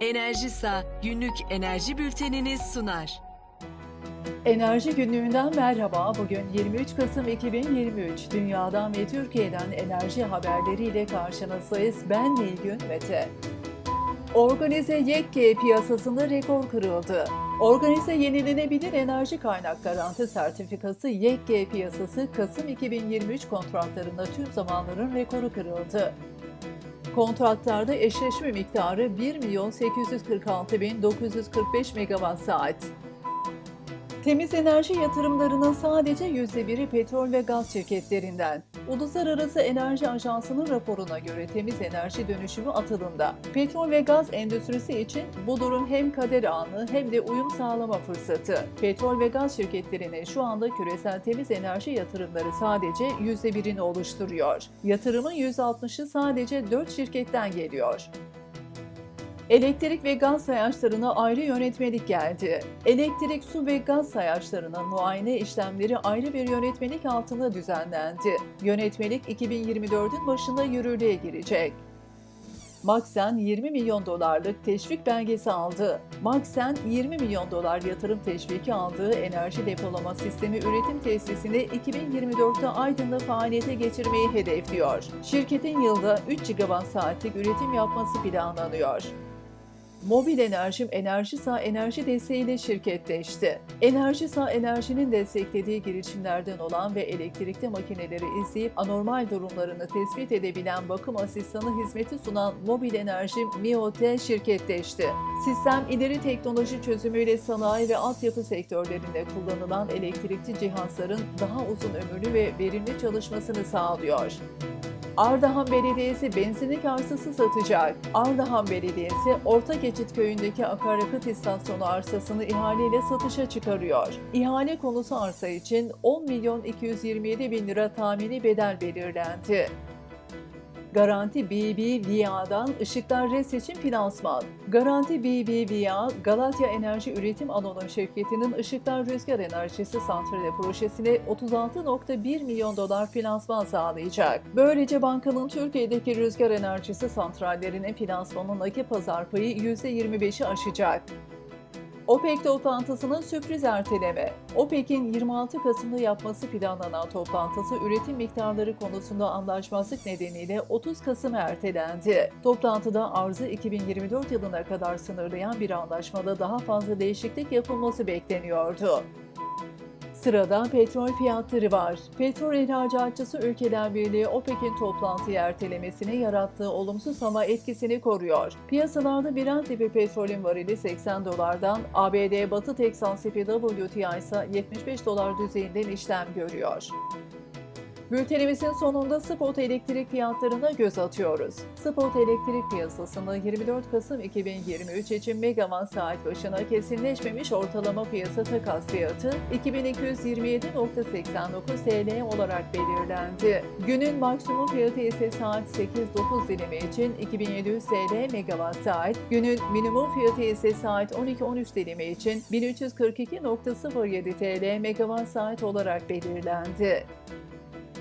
Enerjisa günlük enerji bülteniniz sunar. Enerji günlüğünden merhaba. Bugün 23 Kasım 2023. Dünyadan ve Türkiye'den enerji haberleriyle karşınızdayız. Ben Nilgün Mete. Organize Yekke piyasasında rekor kırıldı. Organize Yenilenebilir Enerji Kaynak Garanti Sertifikası Yekke piyasası Kasım 2023 kontratlarında tüm zamanların rekoru kırıldı. Kontratlarda eşleşme miktarı 1 milyon 846 bin 945 megawatt saat. Temiz enerji yatırımlarının sadece %1'i petrol ve gaz şirketlerinden. Uluslararası Enerji Ajansı'nın raporuna göre temiz enerji dönüşümü atılımda. Petrol ve gaz endüstrisi için bu durum hem kader anı hem de uyum sağlama fırsatı. Petrol ve gaz şirketlerine şu anda küresel temiz enerji yatırımları sadece %1'ini oluşturuyor. Yatırımın %60'ı sadece 4 şirketten geliyor. Elektrik ve gaz sayaçlarına ayrı yönetmelik geldi. Elektrik, su ve gaz sayaçlarının muayene işlemleri ayrı bir yönetmelik altında düzenlendi. Yönetmelik 2024'ün başında yürürlüğe girecek. Maxen 20 milyon dolarlık teşvik belgesi aldı. Maxen 20 milyon dolar yatırım teşviki aldığı enerji depolama sistemi üretim tesisini 2024'te Aydın'da faaliyete geçirmeyi hedefliyor. Şirketin yılda 3 gigawatt saatlik üretim yapması planlanıyor. Mobil Enerjim Enerjisa Enerji desteğiyle şirketleşti. Enerjisa Enerji'nin desteklediği girişimlerden olan ve elektrikli makineleri izleyip anormal durumlarını tespit edebilen bakım asistanı hizmeti sunan Mobil Enerjim MIOT şirketleşti. Sistem ileri teknoloji çözümüyle sanayi ve altyapı sektörlerinde kullanılan elektrikli cihazların daha uzun ömürlü ve verimli çalışmasını sağlıyor. Ardahan Belediyesi benzinlik arsası satacak. Ardahan Belediyesi Orta Geçit Köyü'ndeki akaryakıt istasyonu arsasını ihaleyle satışa çıkarıyor. İhale konusu arsa için 10 milyon 227 bin lira tahmini bedel belirlendi. Garanti BBVA'dan ışıklar res için finansman. Garanti BBVA, Galatya Enerji Üretim Anonim Şirketi'nin Işıklar Rüzgar Enerjisi Santrali projesine 36.1 milyon dolar finansman sağlayacak. Böylece bankanın Türkiye'deki rüzgar enerjisi santrallerinin finansmanın nakit pazar payı %25'i aşacak. OPEC toplantısının sürpriz erteleme. OPEC'in 26 Kasım'da yapması planlanan toplantısı üretim miktarları konusunda anlaşmazlık nedeniyle 30 Kasım ertelendi. Toplantıda arzı 2024 yılına kadar sınırlayan bir anlaşmada daha fazla değişiklik yapılması bekleniyordu. Sırada petrol fiyatları var. Petrol ihracatçısı Ülkeler Birliği OPEC'in toplantıyı ertelemesine yarattığı olumsuz hava etkisini koruyor. Piyasalarda Brent tipi petrolün varili 80 dolardan, ABD Batı Teksan CPWTI ise 75 dolar düzeyinden işlem görüyor. Bültenimizin sonunda spot elektrik fiyatlarına göz atıyoruz. Spot elektrik piyasasında 24 Kasım 2023 için megawatt saat başına kesinleşmemiş ortalama piyasa takas fiyatı 2227.89 TL olarak belirlendi. Günün maksimum fiyatı ise saat 8-9 dilimi için 2700 TL megawatt saat, günün minimum fiyatı ise saat 12-13 dilimi için 1342.07 TL megawatt saat olarak belirlendi.